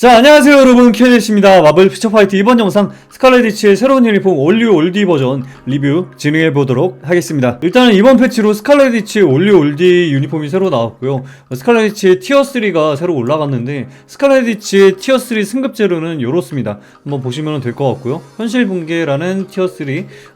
자 안녕하세요 여러분. 큐엔입니다. 마블 피처파이트 이번 영상 스칼렛리치의 새로운 유니폼 올리오 올디 버전 리뷰 진행해 보도록 하겠습니다. 일단은 이번 패치로 스칼렛리치의 올리오 올디 유니폼이 새로 나왔고요. 스칼렛리치의 티어 3가 새로 올라갔는데 스칼렛리치의 티어 3 승급제로는 요렇습니다. 한번 보시면 될 것 같고요. 현실 붕괴라는 티어 3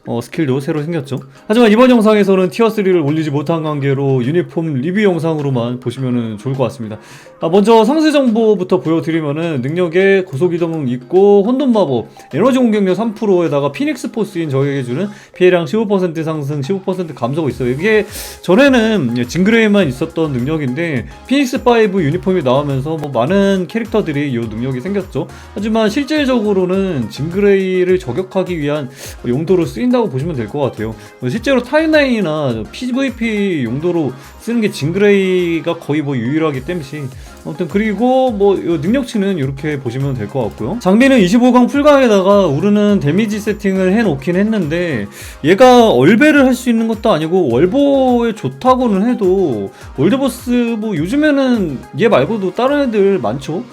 어, 스킬도 새로 생겼죠. 하지만 이번 영상에서는 티어 3를 올리지 못한 관계로 유니폼 리뷰 영상으로만 보시면 좋을 것 같습니다. 아, 먼저 상세 정보부터 보여드리면은 능력에 고속 이동 있고 혼돈 마법, 에너지 공격 력 3%에다가 피닉스 포스인 저에게 주는 피해량 15% 상승, 15% 감소가 있어요. 이게 전에는 징그레이만 있었던 능력인데 피닉스 5 유니폼이 나오면서 뭐 많은 캐릭터들이 이 능력이 생겼죠. 하지만 실질적으로는 징그레이를 저격하기 위한 용도로 쓰인다고 보시면 될 것 같아요. 실제로 타임라인이나 PVP 용도로 쓰는 게 징그레이가 거의 뭐 유일하기 때문에 아무튼 그리고 뭐이 능력치는 이렇게 보시면 될 것 같고요. 장비는 25강 풀강에다가 우르는 데미지 세팅을 해놓긴 했는데 얘가 얼베를 할 수 있는 것도 아니고 월보에 좋다고는 해도 월드버스 뭐 요즘에는 얘 말고도 다른 애들 많죠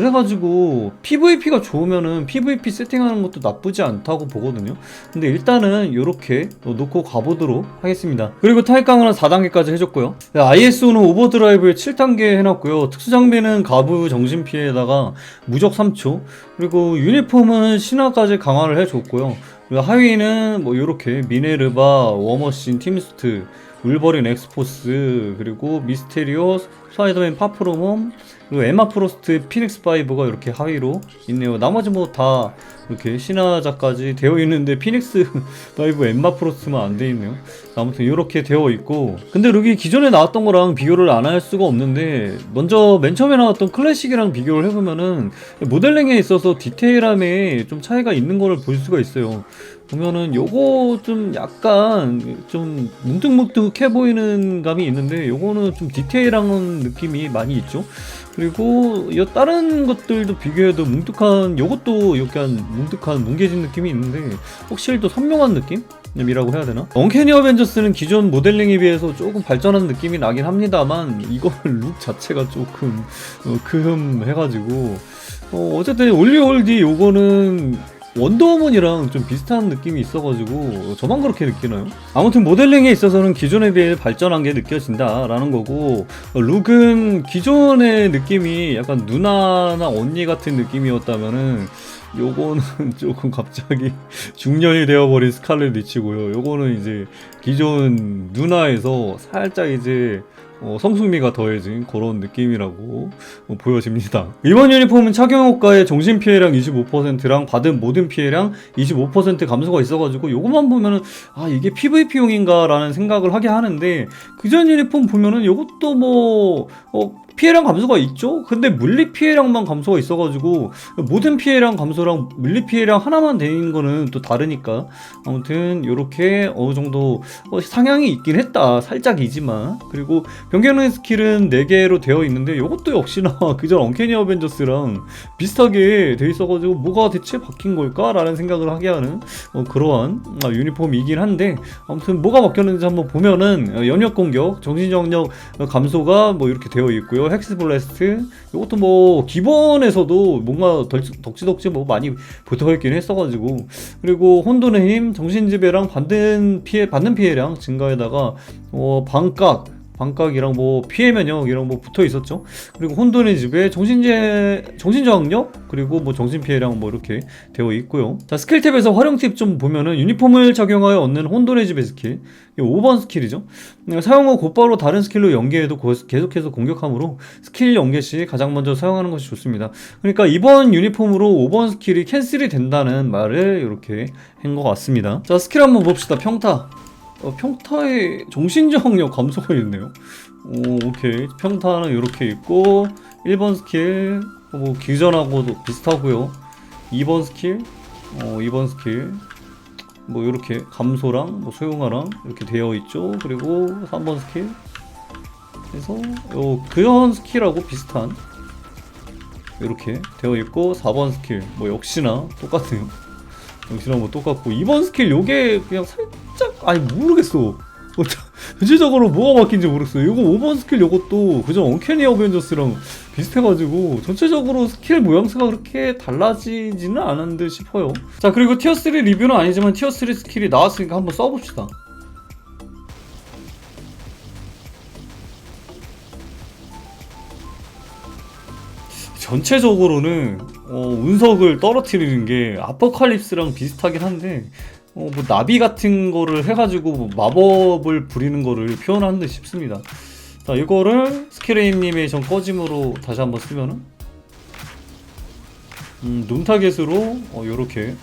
그래가지고 PVP가 좋으면은 PVP 세팅하는 것도 나쁘지 않다고 보거든요. 근데 일단은 이렇게 놓고 가보도록 하겠습니다. 그리고 타입강은 4단계까지 해줬고요. ISO는 오버드라이브에 7단계 해놨고요. 특수장비는 가부 정신피해에다가 무적 3초 그리고 유니폼은 신화까지 강화를 해줬고요. 하위는 뭐 이렇게 미네르바, 워머신, 팀스트, 울버린 엑스포스 그리고 미스테리오, 스파이더맨 파프로몬 그리고 에마 프로스트 피닉스 5가 이렇게 하위로 있네요. 나머지 뭐 다 이렇게 신화자까지 되어 있는데 피닉스 5 엠마 프로스트만 안 돼 있네요. 아무튼 이렇게 되어 있고 근데 여기 기존에 나왔던 거랑 비교를 안 할 수가 없는데 먼저 맨 처음에 나왔던 클래식이랑 비교를 해보면은 모델링에 있어서 디테일함에 좀 차이가 있는 거를 볼 수가 있어요. 보면은 요거 좀 약간 좀 뭉툭뭉툭해 보이는 감이 있는데 요거는 좀 디테일한 느낌이 많이 있죠. 그리고 이 다른 것들도 비교해도 뭉툭한 요것도 약간 뭉툭한 뭉개진 느낌이 있는데 확실히 또 선명한 느낌? 이라고 해야 되나? 언캐니 어벤져스는 기존 모델링에 비해서 조금 발전한 느낌이 나긴 합니다만 이거 룩 자체가 조금 어, 크흠 해가지고 어, 어쨌든 올리올디 요거는 원더우먼이랑 좀 비슷한 느낌이 있어가지고 저만 그렇게 느끼나요? 아무튼 모델링에 있어서는 기존에 비해 발전한 게 느껴진다라는 거고 어, 룩은 기존의 느낌이 약간 누나나 언니 같은 느낌이었다면은 요거는 조금 갑자기 중년이 되어버린 스칼렛 리치고요. 요거는 이제 기존 누나에서 살짝 이제 어, 성숙미가 더해진 그런 느낌이라고 어, 보여집니다. 이번 유니폼은 착용 효과에 정신 피해량 25%랑 받은 모든 피해량 25% 감소가 있어가지고 요것만 보면은 아 이게 PVP용인가라는 생각을 하게 하는데 그전 유니폼 보면은 요것도 뭐 어, 피해량 감소가 있죠? 근데 물리 피해량만 감소가 있어가지고 모든 피해량 감소랑 물리 피해량 하나만 되는 거는 또 다르니까 아무튼 요렇게 어느 정도 어, 상향이 있긴 했다 살짝이지만 그리고 변경능 스킬은 4개로 되어 있는데 이것도 역시나 그전 언캐니 어벤져스랑 비슷하게 돼 있어가지고 뭐가 대체 바뀐 걸까? 라는 생각을 하게 하는 어, 그러한 아, 유니폼이긴 한데 아무튼 뭐가 바뀌었는지 한번 보면은 어, 연역 공격, 정신정력 감소가 뭐 이렇게 되어 있고요 헥스 블래스트 이것도 뭐 기본에서도 뭔가 덜- 덕지덕지 뭐 많이 붙어있긴 했어가지고. 그리고 혼돈의 힘, 정신지배랑 받는 피해 받는 피해량 증가에다가 어 반각 반각이랑 뭐 피해 면역이랑 뭐 붙어 있었죠. 그리고 혼돈의 집에 정신제 정신 저항력 그리고 뭐 정신 피해량 뭐 이렇게 되어 있고요. 자 스킬 탭에서 활용 팁 좀 보면은 유니폼을 적용하여 얻는 혼돈의 집의 스킬 이 5번 스킬이죠. 음, 사용 후 곧바로 다른 스킬로 연계해도 고- 계속해서 공격하므로 스킬 연계 시 가장 먼저 사용하는 것이 좋습니다. 그러니까 이번 유니폼으로 5번 스킬이 캔슬이 된다는 말을 이렇게 한 것 같습니다. 자 스킬 한번 봅시다. 평타. 어, 평타에 정신저항력 감소가 있네요. 오, 오케이. 평타는 이렇게 있고 1번 스킬 어, 뭐 기전하고도 비슷하고요. 2번 스킬, 어, 2번 스킬 뭐 이렇게 감소랑 뭐 소용화랑 이렇게 되어 있죠. 그리고 3번 스킬 그래서 요 그런 스킬하고 비슷한 이렇게 되어 있고 4번 스킬 뭐 역시나 똑같네요. 역시나 뭐 똑같고 2번 스킬 요게 그냥 살짝 아니 모르겠어. 어, 자- 전체적으로 뭐가 바뀐지 모르겠어요. 이거 5번 스킬 이것도 그저 언캐니 어벤져스랑 비슷해가지고 전체적으로 스킬 모양새가 그렇게 달라지지는 않은 듯 싶어요. 자 그리고 티어 3 리뷰는 아니지만 티어 3 스킬이 나왔으니까 한번 써봅시다. 전체적으로는 어, 운석을 떨어뜨리는 게 아포칼립스랑 비슷하긴 한데 어, 뭐 나비 같은 거를 해가지고 뭐 마법을 부리는 거를 표현하는 듯 싶습니다. 자 이거를 스키레임님의 전 꺼짐으로 다시 한번 쓰면은 음, 눈 타겟으로 어, 요렇게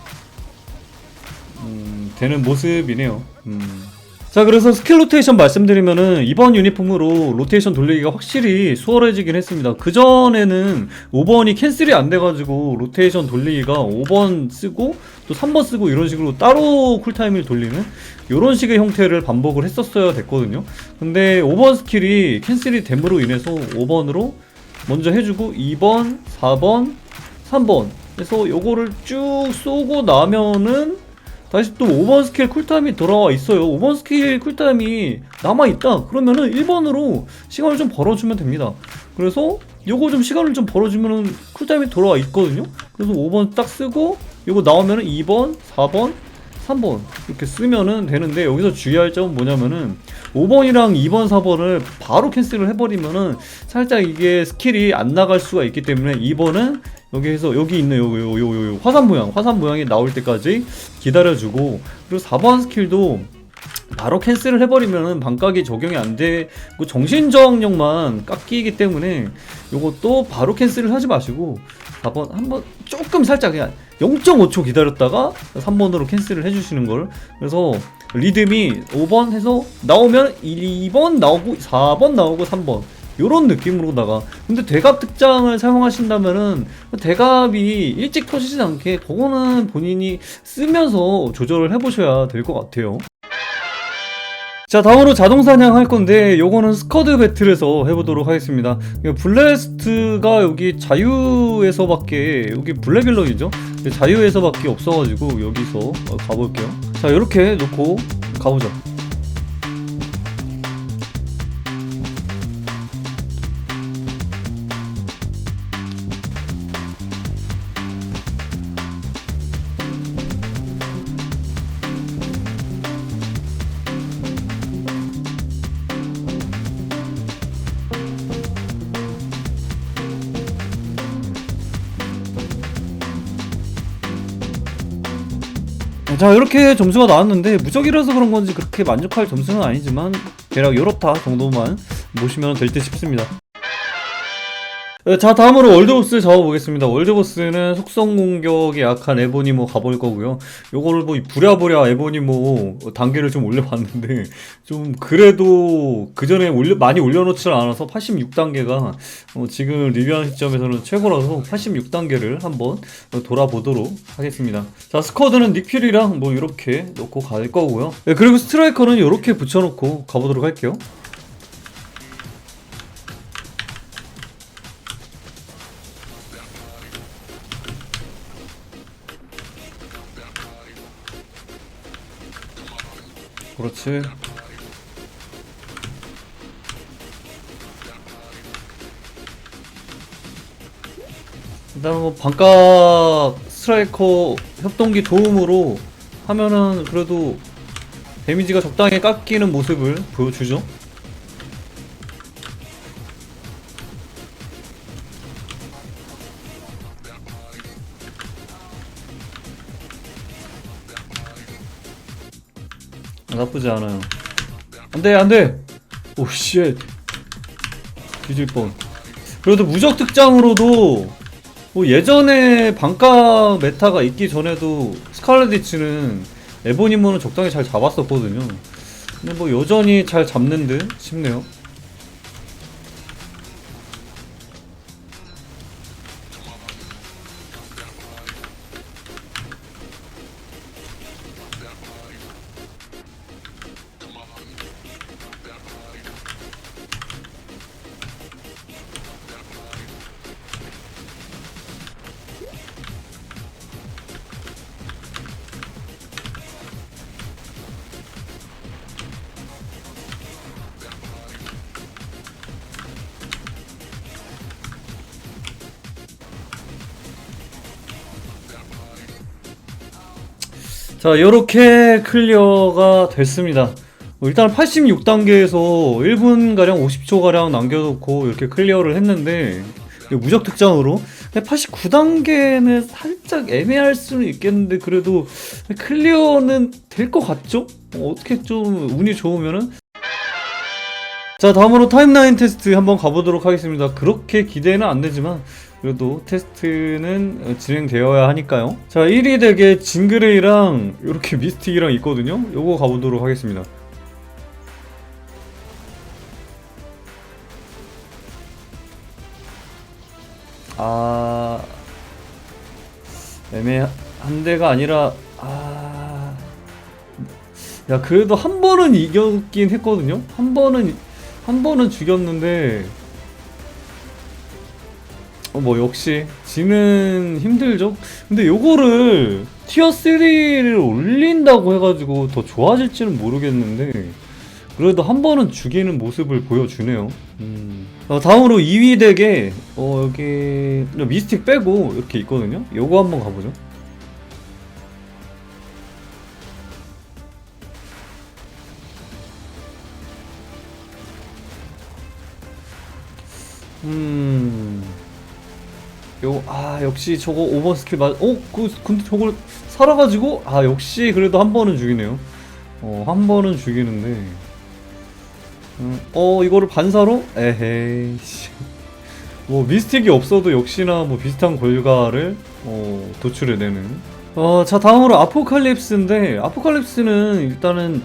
음, 되는 모습이네요. 음. 자 그래서 스킬 로테이션 말씀드리면은 이번 유니폼으로 로테이션 돌리기가 확실히 수월해지긴 했습니다. 그 전에는 5번이 캔슬이 안 돼가지고 로테이션 돌리기가 5번 쓰고 또 3번 쓰고 이런 식으로 따로 쿨타임을 돌리는 이런 식의 형태를 반복을 했었어야 됐거든요. 근데 5번 스킬이 캔슬이 됨으로 인해서 5번으로 먼저 해주고 2번 4번 3번 그래서 요거를 쭉 쏘고 나면은 다시 또 5번 스킬 쿨타임이 돌아와 있어요. 5번 스킬 쿨타임이 남아있다. 그러면은 1번으로 시간을 좀 벌어주면 됩니다. 그래서 요거 좀 시간을 좀 벌어주면은 쿨타임이 돌아와 있거든요. 그래서 5번 딱 쓰고 요거 나오면은 2번, 4번, 3번 이렇게 쓰면은 되는데 여기서 주의할 점은 뭐냐면은 5번이랑 2번, 4번을 바로 캔슬을 해버리면은 살짝 이게 스킬이 안 나갈 수가 있기 때문에 2번은 여기에서 여기 있는 요, 요, 요, 요, 요 화산 모양, 화산 모양이 나올 때까지 기다려주고 그리고 4번 스킬도 바로 캔슬을 해버리면은 반각이 적용이 안 되고 정신 저항력만 깎이기 때문에 요것도 바로 캔슬을 하지 마시고 4번 한 번 조금 살짝 그냥 0.5초 기다렸다가 3번으로 캔슬을 해주시는 걸. 그래서 리듬이 5번 해서 나오면 2번 나오고 4번 나오고 3번. 요런 느낌으로다가. 근데 대갑 특장을 사용하신다면은 대갑이 일찍 터지지 않게 그거는 본인이 쓰면서 조절을 해보셔야 될 것 같아요 자 다음으로 자동 사냥 할 건데 요거는 스커드 배틀에서 해보도록 하겠습니다. 블레스트가 여기 자유에서밖에 여기 블랙일런이죠? 자유에서밖에 없어가지고 여기서 어, 가볼게요. 자 이렇게 놓고 가보죠 자 이렇게 점수가 나왔는데 무적이라서 그런 건지 그렇게 만족할 점수는 아니지만 대략 요렇다 정도만 보시면 될 듯 싶습니다. 어, 자 다음으로 월드보스 잡아보겠습니다. 월드보스는 속성 공격에 약한 에보니모 가볼 거고요. 요거를 뭐 부랴부랴 에보니모 단계를 좀 올려봤는데 좀 그래도 그 전에 올려 많이 올려놓지 않아서 86단계가 어, 지금 리뷰하는 시점에서는 최고라서 86단계를 한번 돌아보도록 하겠습니다. 자 스쿼드는 닉필이랑 뭐 이렇게 놓고 갈 거고요. 네, 그리고 스트라이커는 이렇게 붙여놓고 가보도록 할게요 그렇지. 일단 뭐 반각 스트라이커 협동기 도움으로 하면은 그래도 데미지가 적당히 깎이는 모습을 보여주죠. 나쁘지 않아요. 안돼 안돼. 오 쉣. 뒤질 뻔. 그래도 무적 특장으로도 뭐 예전에 반값 메타가 있기 전에도 스칼렛디치는 에보니모는 적당히 잘 잡았었거든요. 근데 뭐 여전히 잘 잡는 듯 싶네요. 자 이렇게 클리어가 됐습니다. 어, 일단 86단계에서 1분가량 50초가량 남겨놓고 이렇게 클리어를 했는데 무적 특장으로. 89단계는 살짝 애매할 수는 있겠는데 그래도 클리어는 될 것 같죠? 어, 어떻게 좀 운이 좋으면은? 자 다음으로 타임라인 테스트 한번 가보도록 하겠습니다. 그렇게 기대는 안 되지만 그래도 테스트는 어, 진행되어야 하니까요. 자 1위 덱에 진그레이랑 이렇게 미스틱이랑 있거든요. 요거 가보도록 하겠습니다. 아 애매한 데가 아니라 아... 야 그래도 한 번은 이겼긴 했거든요. 한 번은 한 번은 죽였는데 어, 뭐 역시 지는 힘들죠? 근데 요거를 티어 3를 올린다고 해가지고 더 좋아질지는 모르겠는데 그래도 한 번은 죽이는 모습을 보여주네요. 음. 어, 다음으로 2위 덱에 어, 여기 미스틱 빼고 이렇게 있거든요? 요거 한번 가보죠 요, 아, 역시 저거 오버 스킬 맞, 어? 그, 근데 저걸 살아가지고? 아, 역시 그래도 한 번은 죽이네요. 어, 한 번은 죽이는데. 음, 어, 이거를 반사로? 에헤이, 씨. 뭐, 미스틱이 없어도 역시나 뭐 비슷한 결과를, 어, 도출해내는. 어, 자, 다음으로 아포칼립스인데, 아포칼립스는 일단은,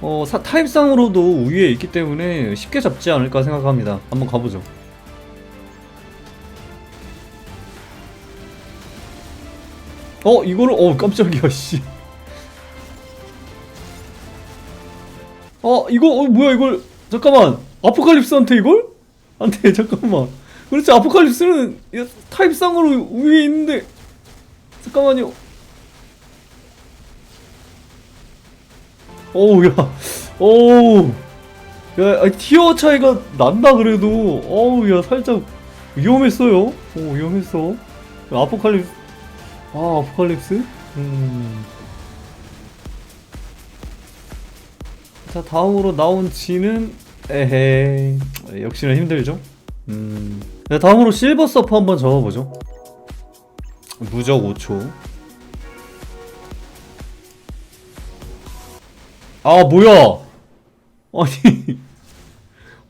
어, 사, 타입상으로도 우위에 있기 때문에 쉽게 잡지 않을까 생각합니다. 한번 가보죠. 어 이거를 어 깜짝이야 씨. 어 이거 어 뭐야 이걸 잠깐만 아포칼립스한테 이걸? 안돼 잠깐만. 그렇지 아포칼립스는 이 타입상으로 위에 있는데 잠깐만요. 어우 야 어우 야 티어 차이가 난다 그래도 어우 야 살짝 위험했어요. 오 위험했어. 아포칼립스 아, 아포칼립스? 음. 자, 다음으로 나온 지는 에헤이. 역시나 힘들죠? 음. 네, 다음으로 실버 서프 한번 적어보죠. 무적 5초. 아, 뭐야! 아니.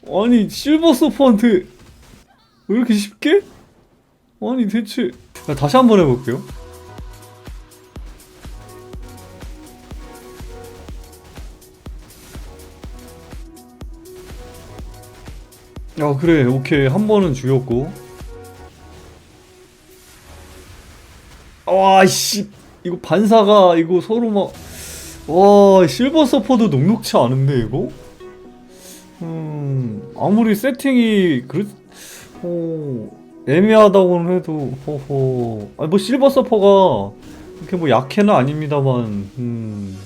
아니, 실버 서프한테 왜 이렇게 쉽게? 아니, 대체. 자, 다시 한번 해볼게요. 아 그래. 오케이. 한 번은 죽였고. 와씨. 이거 반사가 이거 서로 막 와 실버 서퍼도 녹록치 않은데 이거? 음 아무리 세팅이 그렇 어 애매하다고는 해도 호호 아니 뭐 실버 서퍼가 이렇게 뭐 약해는 아닙니다만 음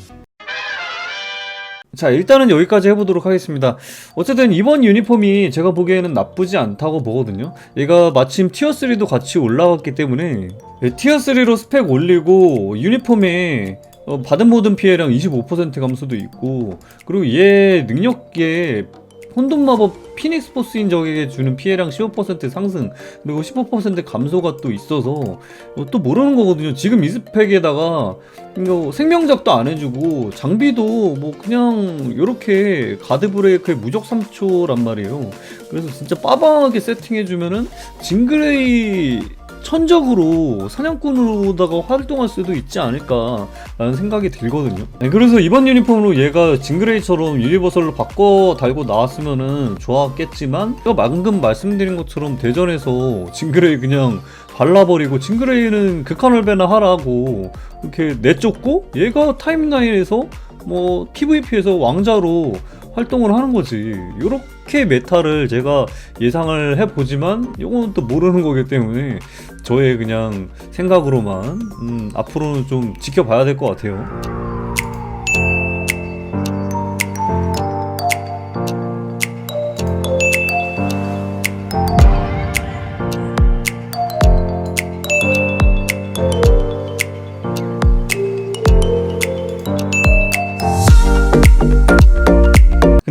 자 일단은 여기까지 해보도록 하겠습니다. 어쨌든 이번 유니폼이 제가 보기에는 나쁘지 않다고 보거든요. 얘가 마침 티어3도 같이 올라갔기 때문에 예, 티어3로 스펙 올리고 유니폼에 어, 받은 모든 피해량 25% 감소도 있고 그리고 얘 능력에 혼돈 마법 피닉스 보스인 적에게 주는 피해량 15% 상승 그리고 15% 감소가 또 있어서 어, 또 모르는 거거든요. 지금 이 스펙에다가 이거 생명작도 안 해주고 장비도 뭐 그냥 요렇게 가드 브레이크에 무적 3초란 말이에요. 그래서 진짜 빠방하게 세팅해주면은 징그레이 천적으로 사냥꾼으로다가 활동할 수도 있지 않을까라는 생각이 들거든요. 네, 그래서 이번 유니폼으로 얘가 징그레이처럼 유니버설로 바꿔 달고 나왔으면은 좋았겠지만 방금 말씀드린 것처럼 대전에서 징그레이 그냥 발라버리고 징그레이는 극한월배나 하라고 이렇게 내쫓고 얘가 타임라인에서 뭐 PVP에서 왕자로 활동을 하는 거지. 이렇게 메타를 제가 예상을 해보지만 이거는 또 모르는 거기 때문에 저의 그냥 생각으로만 음, 앞으로는 좀 지켜봐야 될 것 같아요.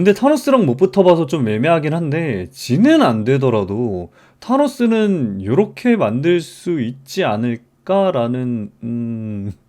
근데 타노스랑 못 붙어봐서 좀 애매하긴 한데 지는 안 되더라도 타노스는 이렇게 만들 수 있지 않을까라는 음